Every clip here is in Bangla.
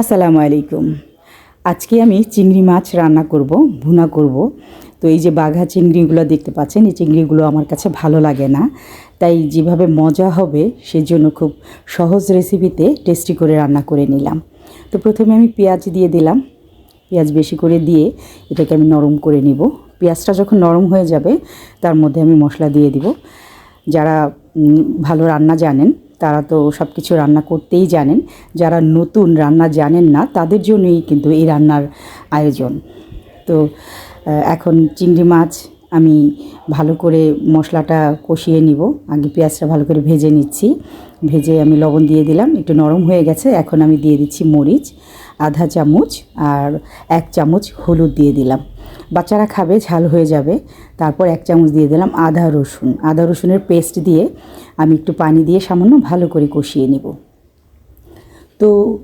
আসসালামু আলাইকুম। আজকে আমি চিংড়ি মাছ রান্না করব, ভুনা করব। তো এই যে বাঘা চিংড়িগুলো দেখতে পাচ্ছেন, এই চিংড়িগুলো আমার কাছে ভালো লাগে না। তাই যেভাবে মজা হবে, সেজন্য খুব সহজ রেসিপিতে টেস্টি করে রান্না করে নিলাম। তো প্রথমে আমি পেঁয়াজ দিয়ে দিলাম। পেঁয়াজ বেশি করে দিয়ে এটাকে আমি নরম করে নিব। পেঁয়াজটা যখন নরম হয়ে যাবে, তার মধ্যে আমি মশলা দিয়ে দিব। যারা ভালো রান্না জানেন তারা তো সব কিছু রান্না করতেই জানেন। যারা নতুন রান্না জানেন না, তাদের জন্যই কিন্তু এই রান্নার আয়োজন। তো এখন চিংড়ি মাছ আমি ভালো করে মশলাটা কষিয়ে নিব। আগে পেঁয়াজটা ভালো করে ভেজে নিচ্ছি। ভেজে আমি লবণ দিয়ে দিলাম, একটু নরম হয়ে গেছে। এখন আমি দিয়ে দিচ্ছি মরিচ, আধা চামচ আর এক চামচ হলুদ দিয়ে দিলাম। বাচ্চারা খাবে, ঝাল হয়ে যাবে। তারপর এক চামচ দিয়ে দিলাম আদা রসুন। আদা রসুনের পেস্ট দিয়ে আমি একটু পানি দিয়ে সামান্য ভালো করে কষিয়ে নেব। তো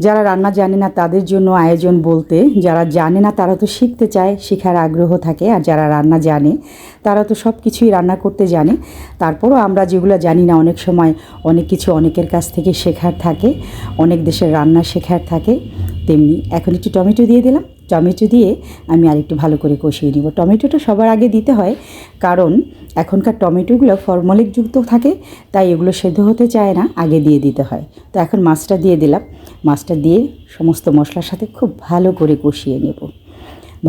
যারা রান্না জানে না তাদের জন্য আয়োজন বলতে, যারা জানে না তারা তো শিখতে চায়, শেখার আগ্রহ থাকে। আর যারা রান্না জানে, তারা তো সব কিছুই রান্না করতে জানে। তারপরও আমরা যেগুলো জানি না, অনেক সময় অনেক কিছু অনেকের কাছ থেকে শেখার থাকে, অনেক দেশের রান্না শেখার থাকে, তেমনি এখন একটু টমেটো দিয়ে দিলাম। টমেটো দিয়ে আমি আরেকটু ভালো করে কষিয়ে নিব। টমেটোটা সবার আগে দিতে হয়, কারণ এখনকার টমেটোগুলো ফরমালিকযুক্ত থাকে, তাই এগুলো সেদ্ধ হতে চায় না, আগে দিয়ে দিতে হয়। তো এখন মাছটা দিয়ে দিলাম। মাছটা দিয়ে সমস্ত মশলার সাথে খুব ভালো করে কষিয়ে নেব।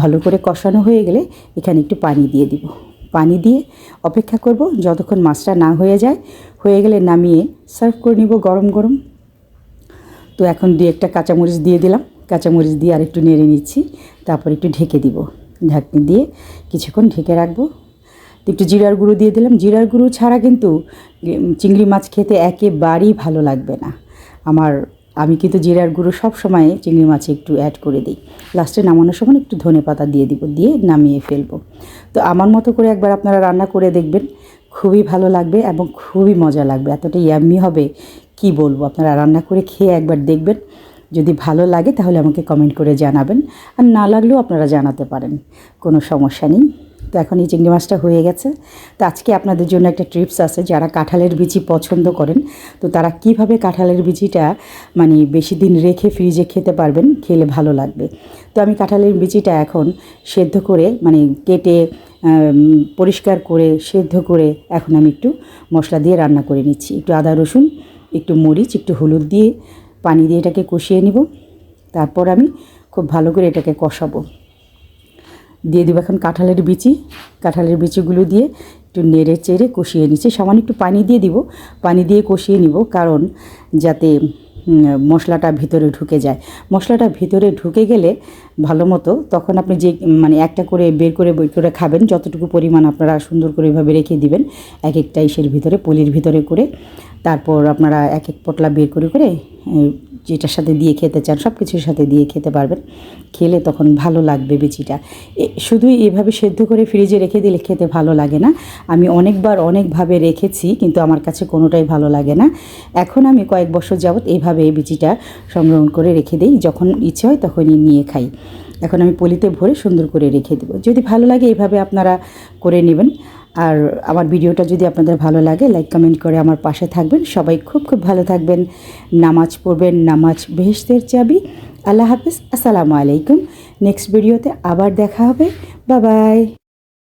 ভালো করে কষানো হয়ে গেলে এখানে একটু পানি দিয়ে দিব। পানি দিয়ে অপেক্ষা করব যতক্ষণ মাছটা না হয়ে যায়। হয়ে গেলে নামিয়ে সার্ভ করে নিব গরম গরম। তো এখন দু একটা কাঁচামরিচ দিয়ে দিলাম। কাঁচামরিচ দিয়ে আর একটু নেড়ে নিচ্ছি, তারপর একটু ঢেকে দিব। ঢাকনি দিয়ে কিছুক্ষণ ঢেকে রাখব। একটু জিরার গুঁড়ো দিয়ে দিলাম। জিরার গুঁড়ো ছাড়া কিন্তু চিংড়ি মাছ খেতে একেবারেই ভালো লাগবে না। আমার, আমি কিন্তু জিরার গুঁড়ো সব সময় চিংড়ি মাছে একটু অ্যাড করে দিই। লাস্টে নামানোর সময় একটু ধনে পাতা দিয়ে দিব, দিয়ে নামিয়ে ফেলব। তো আমার মতো করে একবার আপনারা রান্না করে দেখবেন। খুবই ভালো লাগবে এবং খুবই মজা লাগবে। এতটা ইয়াম্মি হবে, কি বলব? আপনারা রান্না করে খেয়ে একবার দেখবেন। যদি ভালো লাগে তাহলে আমাকে কমেন্ট করে জানাবেন। আর না লাগলেও আপনারা জানাতে পারেন। কোনো সমস্যা নেই। তো এখন এই চিংড়ি মাছটা হয়ে গেছে। তো আজকে আপনাদের জন্য একটা ট্রিপস আছে। যারা কাঁঠালের বিচি পছন্দ করেন, তো তারা কীভাবে কাঁঠালের বিচিটা মানে বেশি দিন রেখে ফ্রিজে খেতে পারবেন, খেলে ভালো লাগবে। তো আমি কাঁঠালের বিচিটা এখন সেদ্ধ করে মানে কেটে পরিষ্কার করে, সেদ্ধ করে এখন আমি একটু মশলা দিয়ে রান্না করে নিচ্ছি। একটু আদা রসুন, একটু মরিচ, একটু হলুদ দিয়ে পানি দিয়ে এটাকে কষিয়ে নিব। তারপর আমি খুব ভালো করে এটাকে কষাবো। দিয়ে দেবো এখন কাঁঠালের বিচি। কাঁঠালের বিচিগুলো দিয়ে একটু নেড়ে চেড়ে কষিয়ে নিচ্ছি। সামান্য একটু পানি দিয়ে দিব। পানি দিয়ে কষিয়ে নিব কারণ যাতে মশলাটা ভিতরে ঢুকে যায়। মশলাটা ভিতরে ঢুকে গেলে ভালো মতো তখন আপনি যে মানে একটা করে বের করে বের করে খাবেন, যতটুকু পরিমাণ আপনারা সুন্দর করে এভাবে রেখে দিবেন, এক একটা ইসের ভিতরে, পলির ভিতরে করে তারপর আপনারা এক এক পটলা বের করে করে যেটার সাথে দিয়ে খেতে চান সব কিছুর সাথে দিয়ে খেতে পারবেন। খেলে তখন ভালো লাগবে বিচিটা শুধুই এভাবে সেদ্ধ করে ফ্রিজে রেখে দিলে খেতে ভালো লাগে না। আমি অনেকবার অনেকভাবে রেখেছি, কিন্তু আমার কাছে কোনোটাই ভালো লাগে না। এখন আমি কয়েক বছর যাবৎ এইভাবে এই বিচিটা সংগ্রহণ করে রেখে দিই। যখন ইচ্ছে হয় তখনই নিয়ে খাই। এখন আমি পলিতে ভরে সুন্দর করে রেখে দেবো। যদি ভালো লাগে এইভাবে আপনারা করে নেবেন। আর আমার ভিডিওটা যদি আপনাদের ভালো লাগে লাইক কমেন্ট করে আমার পাশে থাকবেন। সবাই খুব খুব ভালো থাকবেন। নামাজ পড়বেন, নামাজ বেহেস্তের চাবি। আল্লাহ হাফিজ। আসসালামু আলাইকুম। নেক্সট ভিডিওতে আবার দেখা হবে। বাবাই বাই